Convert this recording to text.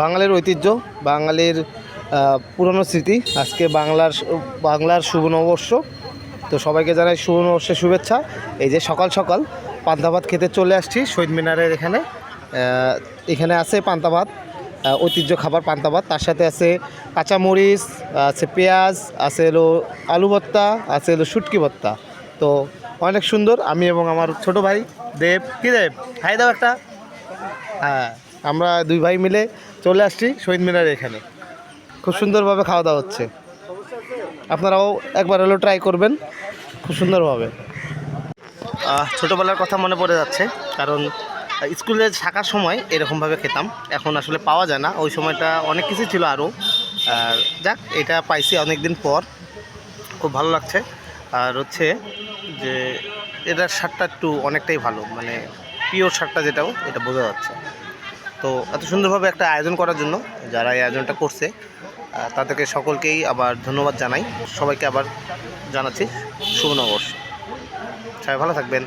বাঙালির ঐতিহ্য, বাঙালির পুরনো স্মৃতি। আজকে বাংলার বাংলার শুভ নববর্ষ। তো সবাইকে জানাই শুভ শুভেচ্ছা। এই যে সকাল সকাল পান্তা ভাত খেতে চলে আসছি শহীদ মিনারের এখানে। এখানে আছে পান্তা ভাত ঐতিহ্য খাবার পান্তা ভাত। তার সাথে আছে কাঁচামরিচ, আছে পেঁয়াজ, আছে এলো আলু ভর্তা, আছে এলো শুটকি ভর্তা। তো অনেক সুন্দর। আমি এবং আমার ছোট ভাই দেব। কী দেব? হাই দাও একটা। হ্যাঁ আমরা দুই ভাই মিলে চলে আসছি শহীদ মিনারের এখানে। খুব সুন্দরভাবে খাওয়া দাওয়া হচ্ছে। আপনারাও একবার হলেও ট্রাই করবেন, খুব সুন্দরভাবে। ছোটোবেলার কথা মনে পড়ে যাচ্ছে, কারণ স্কুলে থাকার সময় এরকমভাবে খেতাম। এখন আসলে পাওয়া যায় না, ওই সময়টা অনেক কিছু ছিল আরও। আর যাক, এটা পাইছি অনেক দিন পর। খুব ভালো লাগছে। আর হচ্ছে যে এটার স্বাদটা একটু অনেকটাই ভালো মানে পিওর স্বাদটা যেটাও, এটা বোঝা যাচ্ছে। তো এত সুন্দরভাবে একটা আয়োজন করার জন্য যারা এই আয়োজনটা করছে তাদেরকে সকলকেই আবার ধন্যবাদ জানাই। সবাইকে আবার জানাচ্ছি শুভ নববর্ষ সবাই ভালো থাকবেন।